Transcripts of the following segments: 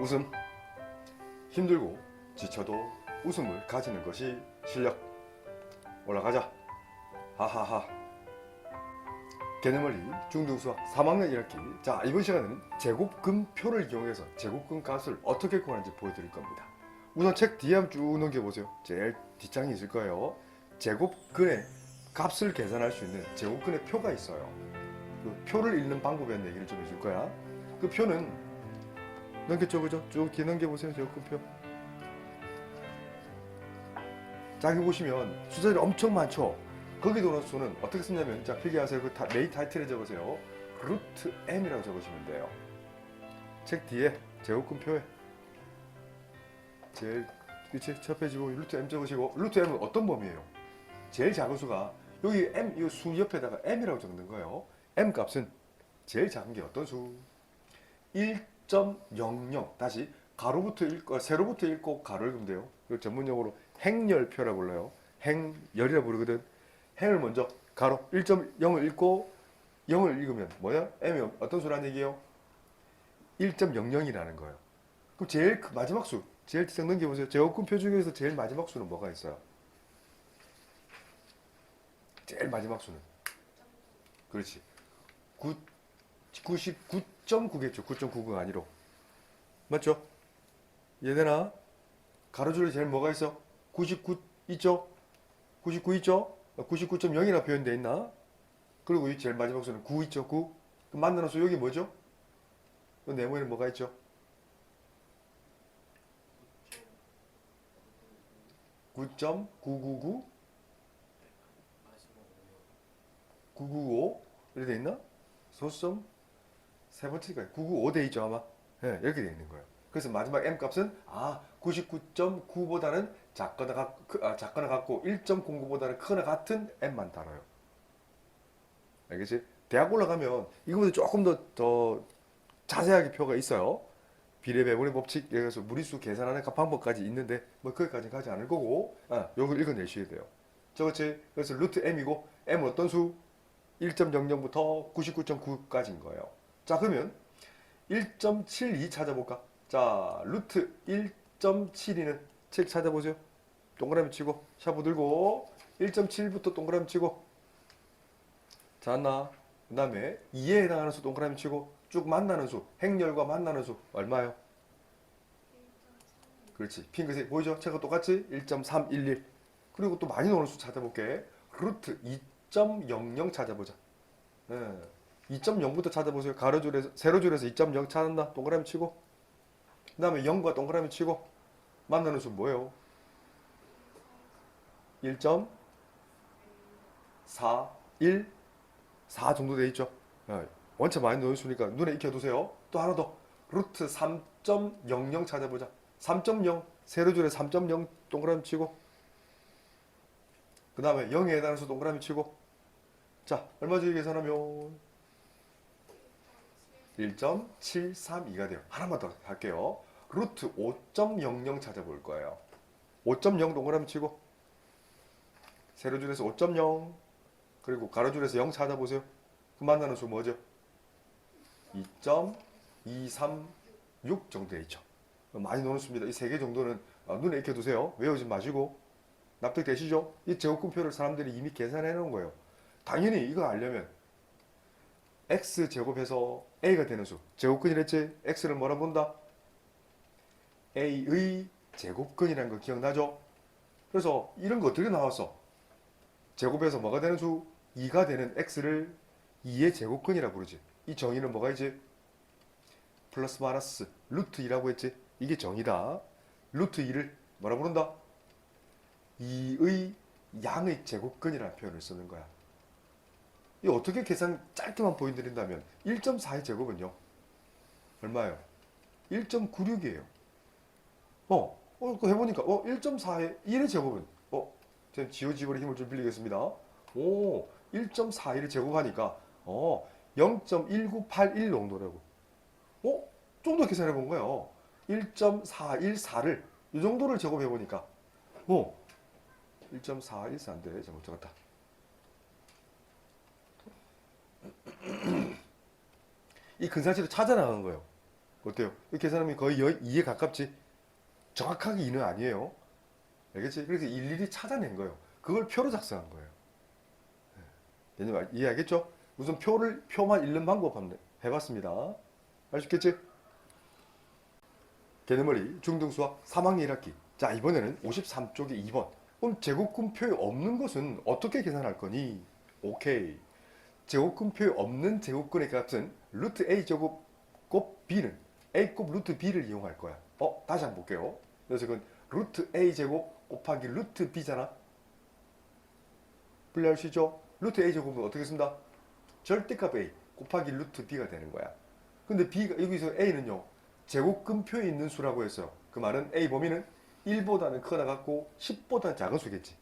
웃음. 힘들고 지쳐도 웃음을 가지는 것이 실력. 올라가자. 하하하. 개념원리 중등수학 3학년 1학기. 자 이번 시간에는 제곱근표를 이용해서 제곱근 값을 어떻게 구하는지 보여드릴 겁니다. 우선 책 뒤에 한번 쭉 넘겨보세요. 제일 뒷장이 있을 거예요. 제곱근의 값을 계산할 수 있는 제곱근의 표가 있어요. 그 표를 읽는 방법에 대한 얘기를 좀 해줄 거야. 그 표는 넘겼죠 그죠? 쭉 넘겨보세요 제곱근표 자 여기 보시면 숫자들이 엄청 많죠? 거기 들어오는 수는 어떻게 쓰냐면 자 필기하세요. 그 타- 메인 타이틀에 적으세요. 루트 m이라고 적으시면 돼요. 책 뒤에 제곱근표에 제일 그치 첫 페이지 보고 루트 m 적으시고 루트 m은 어떤 범위예요? 제일 작은 수가 여기 m 이 수 옆에다가 m이라고 적는 거예요. M 값은 제일 작은 게 어떤 수 1.00 다시 가로부터 읽고 세로부터 읽고 가로를 돼요 이거 전문용어로 행열표라고 불러요 행열이라 부르거든 행을 먼저 가로 1.0을 읽고 0을 읽으면 뭐야? m이 어떤 수라는 얘기예요? 1.00이라는 거예요. 그럼 제일 그 마지막 수, 제일 뒤장 넘겨보세요. 제곱근표 중에서 제일 마지막 수는 뭐가 있어요? 제일 마지막 수는? 그렇지. 9, 99.9겠죠. 9.99가 아니로. 맞죠? 얘들아, 가로줄에 제일 뭐가 있어? 99 있죠? 99 있죠? 99.0이라 표현되어 있나? 그리고 이 제일 마지막 수는 9 있죠? 9. 그럼 만나는 수 여기 뭐죠? 그 네모에는 뭐가 있죠? 9.999 995 이렇게 돼 있나? 소수점 세 번째가 995돼 있죠 아마. 예, 이렇게 돼 있는 거예요. 그래서 마지막 m 값은 아 99.9보다는 작거나 같, 크- 아, 작거나 같고 1.09보다는 크거나 같은 m만 다뤄요. 알겠지? 대학 올라가면 이거보다 조금 더, 더 자세하게 표가 있어요. 비례 배분의 법칙 그래서 무리수 계산하는 그 방법까지 있는데 뭐 거기까지 가지 않을 거고 아 요걸 읽어내셔야 돼요. 저것이 그래서 루트 m이고 m 어떤 수? 1.00부터 99.9까지인 거예요 자 그러면 1.72 찾아볼까? 자 루트 1.72는 책 찾아보세요 동그라미 치고 샤브 들고 1.7부터 동그라미 치고. 잘았나. 그 다음에 2에 해당하는 수 동그라미 치고 쭉 만나는 수 행렬과 만나는 수 얼마요? 그렇지. 핑크색 보이죠? 제가 똑같이 1.311 그리고 또 많이 나오는 수 찾아볼게. 루트 2.00 찾아보자. 예. 2.0부터 찾아보세요 가로줄에서 세로줄에서 2.0 찾는다 동그라미 치고 그 다음에 0과 동그라미 치고 만나는 수 뭐예요? 1.41 4 정도 돼 있죠. 예, 원체 많이 넣으시니까 눈에 익혀두세요. 또 하나 더 루트 3.00 찾아보자. 3.0 세로줄에 3.0 동그라미 치고 그 다음에 0에 해당하는 수 동그라미 치고 자 얼마지 계산하면 1.732가 돼요. 하나만 더 할게요. 루트 5.00 찾아볼 거예요. 5.0 동그라미 치고 세로줄에서 5.0 그리고 가로줄에서 0 찾아보세요. 그 만나는 수 뭐죠? 2.236 정도 돼 있죠. 많이 노는 수입니다. 이 세 개 정도는 어, 눈에 익혀 두세요. 외우지 마시고 납득되시죠? 이 제곱근표를 사람들이 이미 계산해 놓은 거예요. 당연히 이거 알려면 x 제곱해서 a가 되는 수 제곱근이랬지? x를 뭐라 본다? a의 제곱근이라는 거 기억나죠? 그래서 이런 거 어떻게 나왔어? 제곱해서 뭐가 되는 수? 2가 되는 x를 2의 제곱근이라 부르지. 이 정의는 뭐가 있지? 플러스 마이너스 루트 2라고 했지. 이게 정의다. 루트 2를 뭐라 부른다? 2의 양의 제곱근이라는 표현을 쓰는 거야. 이 어떻게 계산 짧게만 보여드린다면 1.4의 제곱은요. 얼마예요? 1.96이에요. 어, 어, 그거 해보니까 어, 1.4의 1의 제곱은 어, 지금 지오지브의 힘을 좀 빌리겠습니다. 오, 1.41을 제곱하니까 어, 0.1981 정도라고. 어? 좀 더 계산해 본 거예요. 1.414를 이 정도를 제곱해 보니까 어, 1.414인데 잘못 적었다. 이 근사치를 찾아 나간 거예요. 어때요? 이 계산하면 거의 2에 가깝지? 정확하게 2는 아니에요. 알겠지? 그래서 일일이 찾아낸 거예요. 그걸 표로 작성한 거예요. 네. 이해하겠죠? 우선 표를, 표만 읽는 방법 한번 해봤습니다. 알수 있겠지? 개념머리 중등수학 3학년 1학기. 자, 이번에는 53쪽에 2번. 그럼 제곱근표에 없는 것은 어떻게 계산할 거니? 오케이. 제곱근표에 없는 제곱근의 값은 루트 a 제곱 곱 b는 a 곱 루트 b를 이용할 거야. 어, 다시 한번 볼게요. 그래서 이건 루트 a 제곱 곱하기 루트 b잖아. 분리할 수 있죠? 루트 a 제곱은 어떻게 쓴다? 절대값 a 곱하기 루트 b가 되는 거야. 근데 b가 여기서 a는요. 제곱근표에 있는 수라고 했어요. 그 말은 a 범위는 1보다는 크거나 같고 10보다는 작은 수겠지.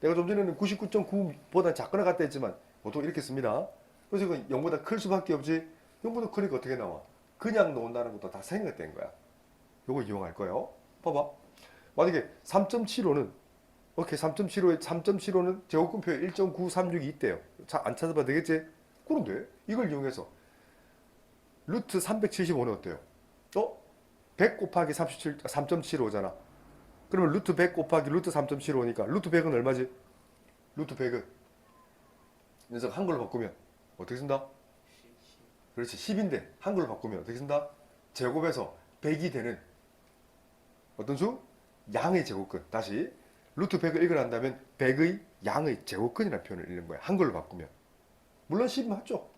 내가 좀 전에는 99.9보다 작거나 같다 했지만 보통 이렇게 씁니다. 그래서 이건 0보다 클 수밖에 없지. 0보다 크니까 어떻게 나와? 그냥 놓는다는 것도 다 생각된 거야. 요거 이용할 거예요. 봐봐. 만약에 3.75는 오케이 3.75에 3.75는 제곱근표에 1.936이 있대요. 자, 안 찾아봐도 되겠지? 그런데 이걸 이용해서 루트 375는 어때요? 어? 100 곱하기 37, 3.75잖아. 그러면 루트 100 곱하기 루트 3.75니까 루트 100은 얼마지? 루트 100은 그래서 한글로 바꾸면 어떻게 쓴다? 그렇지 10인데 한글로 바꾸면 어떻게 쓴다? 제곱에서 100이 되는 어떤 수? 양의 제곱근 다시 루트 100을 읽어낸다면 100의 양의 제곱근이라는 표현을 읽는 거야 한글로 바꾸면 물론 10 맞죠?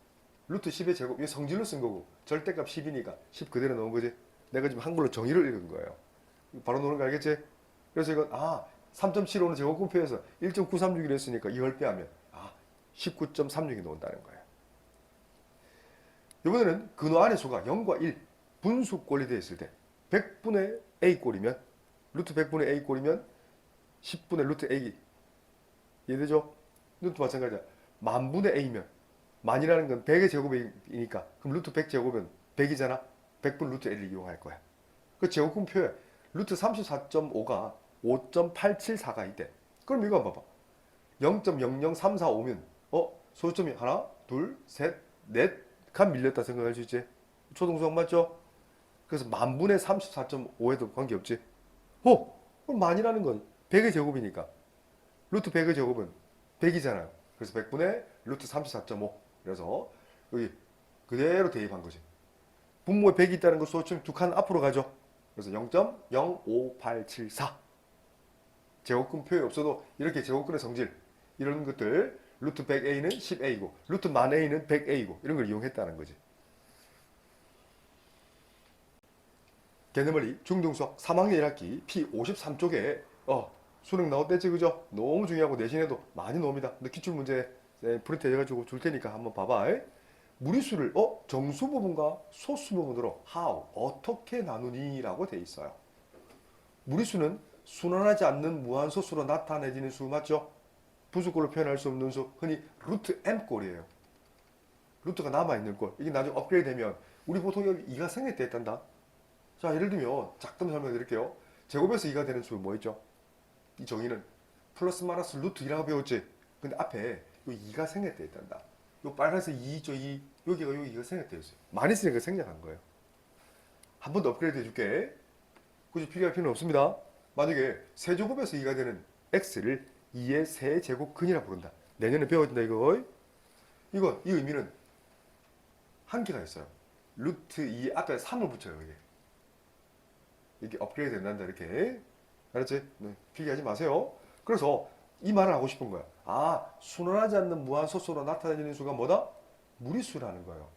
루트 10의 제곱 이게 성질로 쓴 거고 절대값 10이니까 10 그대로 넣은 거지 내가 지금 한글로 정의를 읽은 거예요 바로 노는 거 알겠지? 그래서 이건 아 3.75는 제곱근표에서 1.936이라 했으니까 이걸 빼하면 아 19.36이 나온다는 거예요. 이번에는 근호 안의 수가 0과 1 분수꼴이 되어 있을 때 100분의 a꼴이면 루트 100분의 a꼴이면 10분의 루트 a 이해되죠? 루트 마찬가지야. 만분의 a면 만이라는 건 100의 제곱이니까 그럼 루트 100 제곱은 100이잖아. 100분 루트 a를 이용할 거야. 그 제곱근표에 루트 34.5가 5.874가 있대. 그럼 이거 봐봐. 0.00345면 어? 소수점이 하나 둘셋넷간 밀렸다 생각할 수 있지. 초등수학 맞죠? 그래서 만분의 34.5에도 관계없지. 어? 그럼 만이라는 건 100의 제곱이니까. 루트 100의 제곱은 100이잖아요. 그래서 100분의 루트 34.5 그래서 여기 그대로 대입한 거지. 분모에 100이 있다는 거 소수점 두 칸 앞으로 가죠. 그래서 0.05874 제곱근 표에 없어도 이렇게 제곱근의 성질 이런 것들 루트 100a는 10a고 루트 만 a는 100a고 이런 걸 이용했다는 거지 개념원리 중등수학 3학년 1학기 P53쪽에 어, 수능 나왔댔지 그죠? 너무 중요하고 내신에도 많이 나옵니다. 근데 기출문제 네, 프린트 해가지고 줄 테니까 한번 봐봐. 무리수를 어 정수 부분과 소수 부분으로 how 어떻게 나누니 라고 돼 있어요. 무리수는 순환하지 않는 무한소수로 나타내지는 수 맞죠? 분수꼴로 표현할 수 없는 수 흔히 루트 m 꼴이에요. 루트가 남아있는 꼴 이게 나중에 업그레이드 되면 우리 보통 여기 2가 생길 때 했단다. 자 예를 들면 작품 설명드릴게요. 제곱에서 2가 되는 수뭐 있죠? 이 정의는 플러스 마이너스 루트 2라고 배웠지? 근데 앞에 요 2가 생길 때 있단다. 요 빨간색 2 있죠? 2 여기가 여기가 생길 때 있어요. 많이 쓰니까 생략한 거예요. 한 번 더 업그레이드 해줄게. 굳이 필요할 필요는 없습니다. 만약에 세제곱에서 2가 되는 x를 2의 세제곱근이라 부른다. 내년에 배워야 된다 이거. 이거 이 의미는 한계가 있어요. 루트 2 앞에 3을 붙여요 이게. 이렇게 업그레이드 된다 이렇게. 알았지? 네, 필기하지 마세요. 그래서 이 말을 하고 싶은 거야. 아, 순환하지 않는 무한소수로 나타내는 수가 뭐다? 무리수라는 거예요.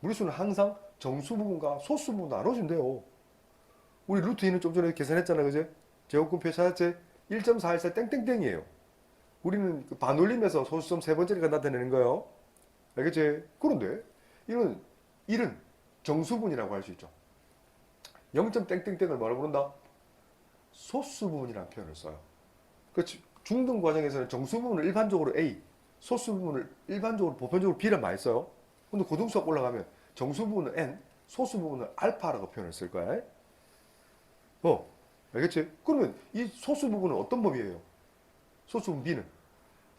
무리수는 항상 정수 부분과 소수 부분 나눠준대요. 우리 루트 2는 좀 전에 계산했잖아, 그제? 제곱근표 찾았지? 1.414 땡땡땡이에요. 우리는 그 반올림에서 소수점 세 번째가 나타내는 거예요. 알겠지? 그런데 이런 1은 정수분이라고 할 수 있죠. 0. 땡땡땡을 뭐라 부른다? 소수 부분이라는 표현을 써요. 그 중등 과정에서는 정수 부분을 일반적으로 A, 소수 부분을 일반적으로 보편적으로 B를 많이 써요. 근데 고등수학 올라가면 정수 부분은 N, 소수 부분은 알파라고 표현을 쓸 거야. 어, 알겠지? 그러면 이 소수 부분은 어떤 법이에요? 소수 부분 B는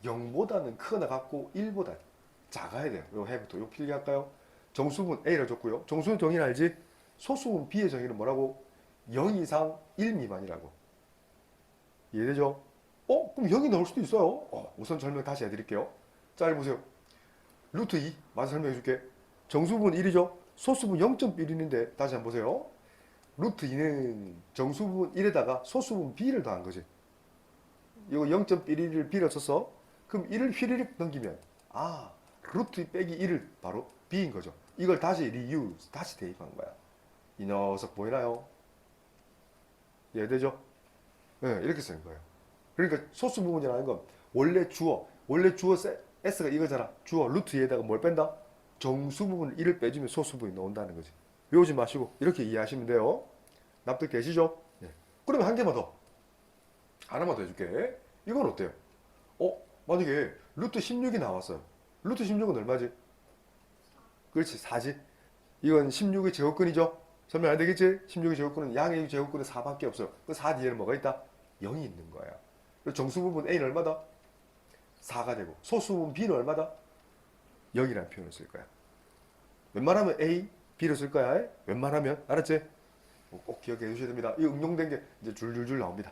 0보다는 크거나 같고 1보다 작아야 돼요. 요 해부터 요 필기할까요? 정수분 A라 줬고요. 정수는 정의는 알지? 소수분 b의 정의는 뭐라고? 0 이상 1 미만이라고. 이해되죠? 어? 그럼 0이 나올 수도 있어요. 어, 우선 설명 다시 해드릴게요. 자, 여기 보세요. 루트 2. 맞아 설명해 줄게. 정수분 1이죠? 소수분 0.1인데 다시 한번 보세요. 루트 2는 정수분 1에다가 소수분 b를 더한 거지. 이거 0.11을 b를 썼어. 그럼 1을 휘리릭 넘기면 아 루트 2 빼기 1을 바로 b인 거죠. 이걸 다시 리유스 다시 대입한 거야. 이 녀석 보이나요? 이해되죠? 네, 이렇게 쓰는 거예요. 그러니까 소수 부분이라는 건 원래 주어, 원래 주어 세- s가 이거잖아. 주어 루트 2에다가 뭘 뺀다? 정수 부분 1을 빼주면 소수 부분이 나온다는 거지. 외우지 마시고 이렇게 이해하시면 돼요. 납득 되시죠? 네. 그러면 한 개만 더. 하나만 더 해줄게. 이건 어때요? 어? 만약에 루트 16이 나왔어요. 루트 16은 얼마지? 그렇지, 4지. 이건 16의 제곱근이죠? 설명 안 되겠지? 16의 제곱근은 양의 제곱근은 4밖에 없어요. 그4 뒤에는 뭐가 있다? 0이 있는 거야. 그리고 정수 부분 A는 얼마다? 4가 되고 소수 부분 B는 얼마다? 0이라는 표현을 쓸 거야. 웬만하면 A, B를 쓸 거야. 웬만하면 알았지? 꼭- 꼭 기억해 주셔야 됩니다. 이 응용된 게 이제 줄줄줄 나옵니다.